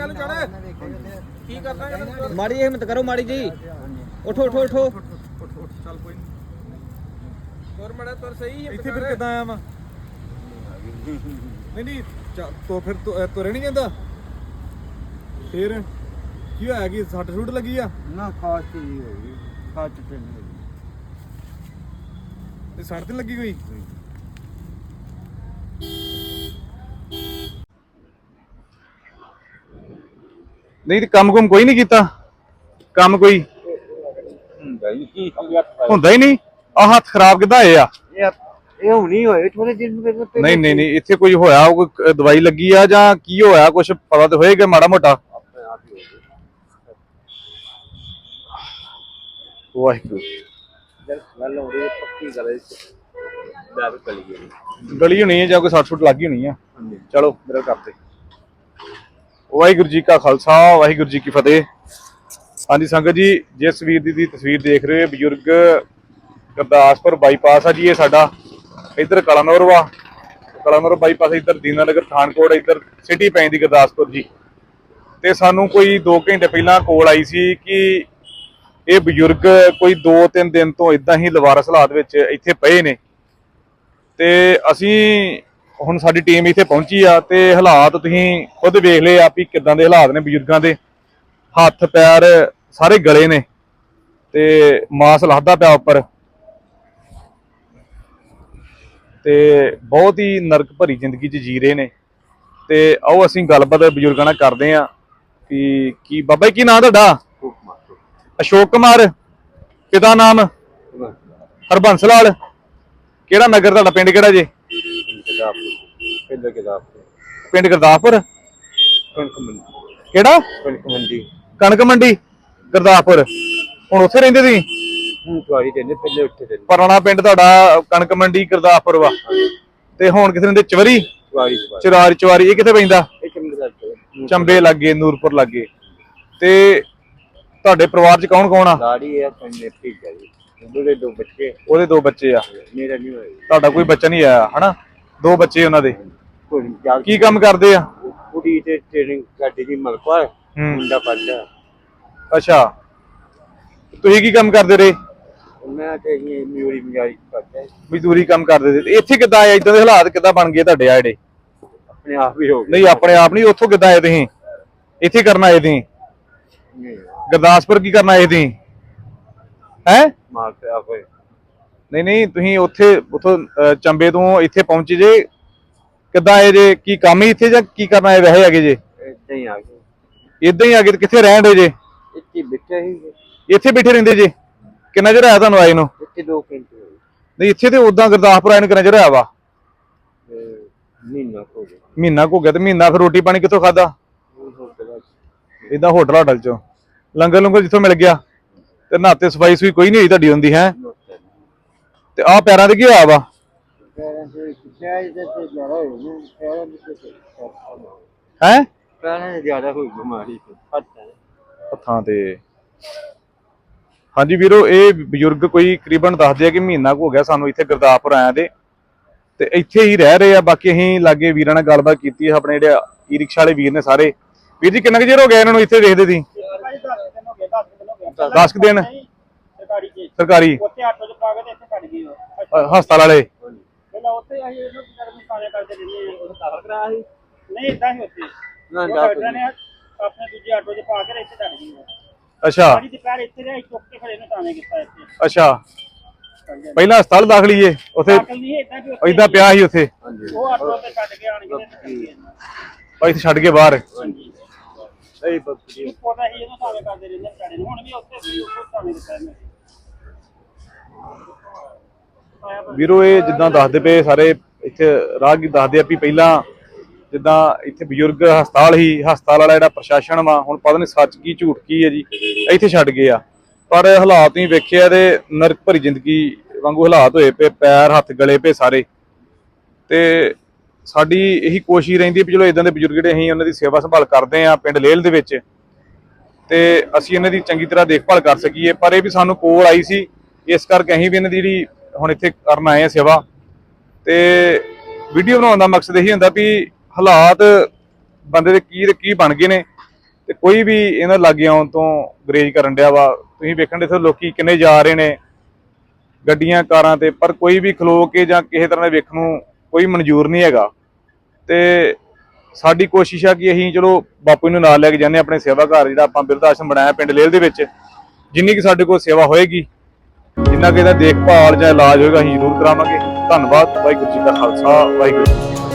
ਕੱਲ ਜਾਣਾ ਕੀ ਕਰਨਾ ਹੈ ਮਾੜੀ ਜਿਹੀ ਹਿੰਮਤ ਕਰੋ ਮਾੜੀ ਜੀ ਉਠੋ ਉਠੋ ਉਠੋ। ਚੱਲ ਕੋਈ ਤੁਰ ਮੜਾ ਤੁਰ ਸਹੀ ਹੈ ਇੱਥੇ ਫਿਰ ਕਿੱਦਾਂ ਆਇਆ ਵਾ ਨਹੀਂ ਨਹੀਂ ਤੋ ਫਿਰ ਤੁਰੇ ਨਹੀਂ ਜਾਂਦਾ? ਫਿਰ ਕੀ ਹੋਇਆ ਕਿ ਸੱਟ ਸੁੱਟ ਲੱਗੀ ਆ? ਨਾ ਖਾਸ ਚੀਜ਼ ਹੋ ਗਈ ਖਾਸ ਤੇ ਨਹੀਂ ਤੇ ਸੱਟ ਤੇ ਨੀ ਲੱਗੀ ਕੋਈ? ਨਹੀਂ ਤੇ ਕੰਮ ਕੁਮ ਕੋਈ ਨਹੀਂ ਕੀਤਾ। ਕੰਮ ਕੋਈ ਹੁੰਦਾ ਹੀ ਨਹੀਂ। ਹੁੰਦਾ ਹੀ ਨਹੀਂ। ਆ ਹੱਥ ਖਰਾਬ ਕਿੱਦਾਂ ਹੋਏ ਆ? ਇਹ ਇਹ ਹੁਣੀ ਹੋਏ ਥੋੜੇ ਦਿਨ ਪਹਿਲਾਂ ਨਹੀਂ ਨਹੀਂ ਨਹੀਂ ਇੱਥੇ ਕੋਈ ਹੋਇਆ ਕੋਈ ਦਵਾਈ ਲੱਗੀ ਆ ਜਾਂ ਕੀ ਹੋਇਆ? ਕੁਝ ਪਤਾ ਤੇ ਹੋਏਗਾ ਮਾੜਾ ਮੋਟਾ। ਵਾਹਿਗੁਰੂ। ਗਲੇ ਚ। ਦਾਬ ਕਲੀ ਗਈ। ਗਲੀ ਹੋਣੀ ਹੈ ਜਾਂ ਕੋਈ ਸੱਟ ਸੁੱਟ ਲੱਗੀ ਹੋਣੀ ਆ? ਚਲੋ ਮੇਰਾ ਕਰਦੇ ਵਾਹਿਗੁਰੂ ਜੀ ਕਾ ਖਾਲਸਾ, ਵਾਹਿਗੁਰੂ ਜੀ ਕੀ ਫਤਿਹ। ਹਾਂਜੀ ਸੰਗਤ ਜੀ, ਜਿਸ ਵੀਰ ਦੀ ਤਸਵੀਰ ਦੇਖ ਰਹੇ ਹੋ, ਬਜ਼ੁਰਗ ਗੁਰਦਾਸਪੁਰ ਬਾਈਪਾਸ ਆ ਜੀ ਇਹ ਸਾਡਾ, ਇੱਧਰ ਕਲਾਨੌਰ ਵਾ ਕਲਾਨੌਰ ਬਾਈਪਾਸ ਇੱਧਰ ਦੀਨਾਨਗਰ, ਪਠਾਨਕੋਟ, ਇੱਧਰ ਸਿਟੀ ਪੈਂਦੀ ਗੁਰਦਾਸਪੁਰ ਜੀ। ਤੇ ਸਾਨੂੰ ਕੋਈ 2 ਘੰਟੇ ਪਹਿਲਾਂ ਕੋਲ ਆਈ ਸੀ ਕਿ ਇਹ ਬਜ਼ੁਰਗ ਕੋਈ 2-3 ਦਿਨ ਤੋਂ ਇਦਾਂ ਹੀ ਲਵਾਰਸ ਹਾਲਾਤ ਵਿੱਚ ਇੱਥੇ ਪਏ ਨੇ। ਤੇ ਅਸੀਂ ਹੁਣ ਸਾਡੀ ਟੀਮ ਇੱਥੇ ਪਹੁੰਚੀ ਆ ਤੇ ਹਾਲਾਤ ਤੁਸੀਂ ਖੁਦ ਵੇਖ ਲਏ ਆ ਵੀ ਕਿਦਾਂ ਦੇ ਹਾਲਾਤ ਨੇ ਬਜ਼ੁਰਗਾਂ ਦੇ। ਹੱਥ ਪੈਰ ਸਾਰੇ ਗਲੇ ਨੇ ਤੇ ਮਾਸ ਲੱਹਦਾ ਪਿਆ ਉੱਪਰ। ਤੇ ਬਹੁਤ ਹੀ ਨਰਕ ਭਰੀ ਜ਼ਿੰਦਗੀ 'ਚ ਜੀ ਰਹੇ ਨੇ। ਤੇ ਆਓ ਅਸੀਂ ਗੱਲਬਾਤ ਬਜ਼ੁਰਗਾਂ ਨਾਲ ਕਰਦੇ ਆ ਕਿ ਕੀ ਬਾਬਾ ਕੀ ਨਾਮ ਤੁਹਾਡਾ? ਅਸ਼ੋਕ ਕੁਮਾਰ ਪਿਤਾ ਨਾਮ? ਹਰਬੰਸ। ਲਾਲ। ਕਿਹੜਾ ਨਗਰ ਤੁਹਾਡਾ ਪਿੰਡ ਕਿਹੜਾ ਜੇ? ਪਹਿਲੇ ਕਿਤਾਬ ਪਿੰਡ ਗੁਰਦਾਸਪੁਰ? ਕਣਕ ਮੰਡੀ। ਕਿਹੜਾ? ਕਣਕ ਮੰਡੀ। ਕਣਕ ਮੰਡੀ ਗੁਰਦਾਸਪੁਰ। ਹੁਣ ਉੱਥੇ ਰਹਿੰਦੇ ਸੀ ਹੁਣ ਤੁਹਾਡੀ ਦੇ ਪਹਿਲੇ ਉੱਥੇ ਦੇ ਪੁਰਾਣਾ ਪਿੰਡ ਤੁਹਾਡਾ ਕਣਕ ਮੰਡੀ ਗੁਰਦਾਸਪੁਰ ਵਾ। ਤੇ ਹੁਣ ਕਿਥੇ ਰਹਿੰਦੇ ਚਵਰੀ? ਚਰਾਰ ਚਵਾਰੀ ਇਹ ਕਿੱਥੇ ਪੈਂਦਾ? ਇੱਕ ਮਿੰਟ ਦਾ ਚਲੋ ਚੰਬੇ ਲੱਗੇ ਨੂਰਪੁਰ ਲੱਗੇ। ਤੇ ਤੁਹਾਡੇ ਪਰਿਵਾਰ ਚ ਕੌਣ ਕੌਣ ਆ? ਦਾੜੀ ਹੈ ਕੰਨੇ ਪੀ ਗਈ ਉਹਦੇ ਦੋ ਬੱਚੇ। ਉਹਦੇ ਦੋ ਬੱਚੇ ਆ। ਮੇਰਾ ਨਹੀਂ ਹੋਇਆ ਤੁਹਾਡਾ ਕੋਈ ਬੱਚਾ ਨਹੀਂ ਆਇਆ ਹਨਾ? ਦੋ ਬੱਚੇ ਉਹਨਾਂ ਦੇ। ਕੋਈ ਜਾ ਕੀ ਕੰਮ ਕਰਦੇ ਆ? ਕੁੜੀ ਤੇ ਟ੍ਰੇਨਿੰਗ ਕਰਦੀ ਦੀ ਮਲਕਾ। ਮੁੰਡਾ ਪੜਦਾ ਅੱਛਾ। ਤੁਸੀਂ ਕੀ ਕੰਮ ਕਰਦੇ ਰਹੇ? ਮੈਂ ਤੇ ਇਹ ਮਿਊਰੀ ਮਿਆਰੀ ਕਰਦਾ ਮਜ਼ਦੂਰੀ ਕੰਮ ਕਰਦੇ ਸੀ। ਤੇ ਇੱਥੇ ਕਿੱਦਾਂ ਆਏ? ਇਦਾਂ ਦੇ ਹਾਲਾਤ ਕਿੱਦਾਂ ਬਣ ਗਏ ਤੁਹਾਡੇ ਆ ਜਿਹੜੇ? ਆਪਣੇ ਆਪ ਹੀ ਹੋ ਗਿਆ ਨਹੀਂ ਆਪਣੇ ਆਪ ਨਹੀਂ ਉੱਥੋਂ ਕਿੱਦਾਂ ਆਏ ਤੁਸੀਂ? ਇੱਥੇ ਕਰਨ ਆਏ ਤੁਸੀਂ? ਗੁਰਦਾਸਪੁਰ ਕੀ ਕਰਨ ਆਏ ਤੁਸੀਂ? ਹੈ? ਮਾਰ ਤੇ ਆਪ। ਨਹੀਂ ਨਹੀਂ ਤੁਸੀਂ ਉੱਥੇ ਉੱਥੋਂ ਚੰਬੇ ਤੋਂ ਇੱਥੇ ਪਹੁੰਚੇ ਜੇ ਕਿੱਦਾਂ ਆਏ ਜੇ ਕੀ ਕੰਮ ਹੀ ਇੱਥੇ ਜਾਂ ਕੀ ਕਰਨ ਆਏ ਵੈਸੇ ਹੈਗੇ ਜੇ? ਇਦਾਂ ਹੀ ਆ ਗਏ। ਇਦਾਂ ਹੀ ਕਿੱਥੇ ਰਹਿਣ ਦੇ ਜੇ? ਇੱਥੇ ਬਿੱਟੇ ਹੀ ਇੱਥੇ ਬੈਠੇ ਰਹਿੰਦੇ ਜੇ? ਕਿੰਨਾ ਚਿਰ ਆਇਆ ਤੁਹਾਨੂੰ ਆਏ ਨੂੰ? ਇੱਥੇ ਦੋ ਘੰਟੇ ਹੋਏ। ਨਹੀਂ ਇੱਥੇ ਤੇ ਉਦਾਂ ਗੁਰਦਾਸਪੁਰ ਆਏ ਨੂੰ ਕਿੰਨਾ ਚਿਰ ਵਾ? ਤੇ ਮਹੀਨਾ ਹੋ ਗਿਆ। ਮਹੀਨਾ ਕੁ ਹੋ ਗਿਆ ਤੇ ਮਹੀਨਾ ਫਿਰ ਰੋਟੀ ਪਾਣੀ ਕਿੱਥੋਂ ਖਾਦਾ ਉਹ ਹੋ ਗਿਆ ਇਦਾਂ ਹੋਟਲ ਹੋਟਲ ਚੋਂ। ਲੰਗਰ ਲੰਗਰ ਜਿੱਥੋਂ ਮਿਲ ਗਿਆ। ਤੇ ਨਾਤੇ ਸਫ਼ਾਈ ਸੁਈ ਕੋਈ ਨਹੀਂ ਹੋਈ ਤੁਹਾਡੀ ਹੁੰਦੀ ਹੈ? ਤੇ ਆਹ ਪੈਰਾਂ ਤੇ ਕੀ ਹੋਇਆ ਵਾ? ਪੈਰਾਂ ਇਹਦੇ ਤੇ ਜ਼ਿਆਦਾ ਹੋਈ ਨਾ ਪੈਰਾਂ ਦੇ ਤੇ ਹੈ ਦੇ ਜ਼ਿਆਦਾ ਹੋਈ ਬਿਮਾਰੀ ਹੱਥਾਂ। ਹੱਥਾਂ ਤੇ। ਹਾਂਜੀ ਵੀਰੋ ਇਹ ਬਜ਼ੁਰਗ ਕੋਈ ਤਕਰੀਬਨ ਦੱਸਦੇ ਆ ਕਿ ਮਹੀਨਾ ਕੁ ਹੋ ਗਿਆ ਸਾਨੂੰ ਇੱਥੇ ਗੁਰਦਾਸਪੁਰ ਆਇਆ ਦੇ। ਤੇ ਇੱਥੇ ਹੀ ਰਹਿ ਰਹੇ ਆ ਬਾਕੀ ਅਸੀਂ ਲਾਗੇ ਵੀਰਾਂ ਨਾਲ ਗੱਲਬਾਤ ਕੀਤੀ ਆ ਆਪਣੇ ਜਿਹੜੇ ਈ ਰਿਕਸ਼ਾ ਵਾਲੇ ਵੀਰ ਨੇ ਸਾਰੇ। ਵੀਰ ਜੀ ਕਿੰਨਾ ਕੁ ਚਿਰ ਹੋ ਗਿਆ ਇਹਨਾਂ ਨੂੰ ਇੱਥੇ ਦੇਖਦੇ ਸੀ 10 ਕੁ ਦਿਨ। ਸਰਕਾਰੀ ਸਰਕਾਰੀ। ਉੱਥੇ 8 ਵਜੇ ਪਾ ਕੇ ਤੇ ਇੱਥੇ ਛੱਡ ਅ, ਹਸਪਤਾਲ ਵਾਲੇ। ਪਹਿਲਾਂ ਉੱਥੇ ਅਸੀਂ ਇਹਨੂੰ ਕਰਮ ਕਾਲੇ ਕਰਦੇ ਜਿਹੜੇ ਉਹ ਦਾਖਲ ਕਰਾਇਆ ਸੀ। ਨਹੀਂ ਇਦਾਂ ਹੀ ਉੱਥੇ। ਨਾ ਉਹ ਨਾ ਡਾਕਟਰਾਂ ਨੇ ਆਪਣੇ ਦੂਜੇ ਆਟੋ 'ਚ ਪਾ ਕੇ ਤੇ ਇੱਥੇ ਛੱਡ ਗਈ ਉਹ। ਅੱਛਾ। ਸਾਡੀ ਦੁਪਹਿਰ ਇੱਥੇ ਰਿਹਾ ਚੁੱਕ ਕੇ ਫਿਰ ਇਹਨੂੰ ਤਾਣੇ ਕੀਤਾ ਇੱਥੇ। ਅੱਛਾ। ਪਹਿਲਾਂ ਹਸਪਤਾਲ ਦਾਖਲ ਹੀ ਏ ਉੱਥੇ ਦਾਖਲ ਨਹੀਂ ਇਦਾਂ ਕਿ ਉੱਥੇ ਇਦਾਂ ਪਿਆ ਸੀ ਉੱਥੇ। ਉਹ ਆਟੋ ਤੇ ਛੱਡ ਕੇ ਆਣ ਇੱਥੇ ਛੱਡ ਬਾਹਰ। ਹਾਂਜੀ। ਇਹ ਬੱਕਰੀ ਇੱਕ ਪਤਾ ਹੀ ਇਹਨੂੰ ਤਾਣੇ ਕਰਦੇ ਰਹਿੰਦੇ ਵਿਚਾਰੇ ਨੂੰ। ਹੁਣ ਵੀ ਉੱਥੇ ਵੀ ਉੱਥੇ ਤਾਣੇ ਦਿੱਤਾ ਇਹਨੇ। ਆਇਆ ਪਰ ਵੀਰੋ, ਇਹ ਜਿੱਦਾਂ ਦੱਸਦੇ ਪਏ ਸਾਰੇ ਇੱਥੇ ਰਾਹਗੀਰ ਦੱਸਦੇ ਆ ਵੀ ਪਹਿਲਾਂ ਜਿੱਦਾਂ ਇੱਥੇ ਬਜ਼ੁਰਗ ਹਸਪਤਾਲ ਹੀ, ਹਸਪਤਾਲ ਵਾਲਾ ਜਿਹੜਾ ਪ੍ਰਸ਼ਾਸਨ ਵਾ, ਹੁਣ ਪਤਾ ਨਹੀਂ ਸੱਚ ਕੀ, ਝੂਠ ਕੀ ਹੈ ਜੀ, ਇੱਥੇ ਛੱਡ ਗਏ ਆ। ਪਰ ਹਾਲਾਤ ਹੀ ਵੇਖਿਆ ਤੇ ਨਰਕ ਭਰੀ ਜ਼ਿੰਦਗੀ ਵਾਂਗੂ ਹਾਲਾਤ ਹੋਏ ਪਏ, ਪੈਰ, ਹੱਥ ਗਲੇ ਪਏ ਸਾਰੇ। ਤੇ ਸਾਡੀ ਇਹੀ ਕੋਸ਼ਿਸ਼ ਰਹਿੰਦੀ ਵੀ ਚਲੋ ਇਦਾਂ ਦੇ ਬਜ਼ੁਰਗ ਜਿਹੜੇ ਅਸੀਂ ਉਹਨਾਂ ਦੀ ਸੇਵਾ ਸੰਭਾਲ ਕਰਦੇ ਆ ਪਿੰਡ ਲੇਲ ਦੇ ਵਿੱਚ, ਤੇ ਅਸੀਂ ਇਹਨਾਂ ਦੀ ਚੰਗੀ ਤਰ੍ਹਾਂ ਦੇਖਭਾਲ ਕਰ ਸਕੀਏ। ਪਰ ਇਹ ਵੀ ਸਾਨੂੰ ਕੋਲ ਆਈ ਸੀ, ਇਸ ਕਰਕੇ ਅਸੀਂ ਵੀ ਇਹਨਾਂ ਦੀ ਜਿਹੜੀ ਹੁਣ ਇੱਥੇ ਕਰਨ ਆਏ ਆ ਸੇਵਾ। ਤੇ ਵੀਡੀਓ ਬਣਾਉਣ ਦਾ ਮਕਸਦ ਇਹੀ ਹੁੰਦਾ ਵੀ ਹਾਲਾਤ ਬੰਦੇ ਦੇ ਕੀ ਤੇ ਕੀ ਬਣ ਗਏ ਨੇ ਤੇ ਕੋਈ ਵੀ ਇਹਨਾਂ ਲਾਗੇ ਆਉਣ ਤੋਂ ਗਰੇਜ ਕਰਨ ਡਿਆ ਵਾ। ਤੁਸੀਂ ਵੇਖਣ ਦੇ ਇੱਥੇ ਲੋਕੀ ਕਿੰਨੇ ਜਾ ਰਹੇ ਨੇ ਗੱਡੀਆਂ, ਕਾਰਾਂ ਤੇ, ਪਰ ਕੋਈ ਵੀ ਖਲੋ ਕੇ ਜਾਂ ਕਿਸੇ ਤਰ੍ਹਾਂ ਦੇ ਵੇਖਣ ਨੂੰ ਕੋਈ ਮਨਜ਼ੂਰ ਨਹੀਂ ਹੈਗਾ। ਤੇ ਸਾਡੀ ਕੋਸ਼ਿਸ਼ ਆ ਕਿ ਅਸੀਂ ਚਲੋ ਬਾਪੂ ਨੂੰ ਨਾਲ ਲੈ ਕੇ ਜਾਂਦੇ ਹਾਂ ਆਪਣੇ ਸੇਵਾ ਘਰ ਜਿਹੜਾ ਆਪਾਂ ਬਿਰਧ ਆਸ਼ਰਮ ਬਣਾਇਆ ਪਿੰਡ ਲੇਲ ਦੇ ਵਿੱਚ। ਜਿੰਨੀ ਕਿ ਸਾਡੇ ਕੋਲ ਸੇਵਾ ਹੋਏਗੀ ਜਿੰਨਾ ਕਿ ਇਹਦਾ ਦੇਖਭਾਲ ਜਾਂ ਇਲਾਜ ਹੋਏਗਾ ਅਸੀਂ ਜ਼ਰੂਰ ਕਰਾਵਾਂਗੇ। ਧੰਨਵਾਦ, ਵਾਹਿਗੁਰੂ ਜੀ ਕਾ ਖਾਲਸਾ, ਵਾਹਿਗੁਰੂ ਜੀ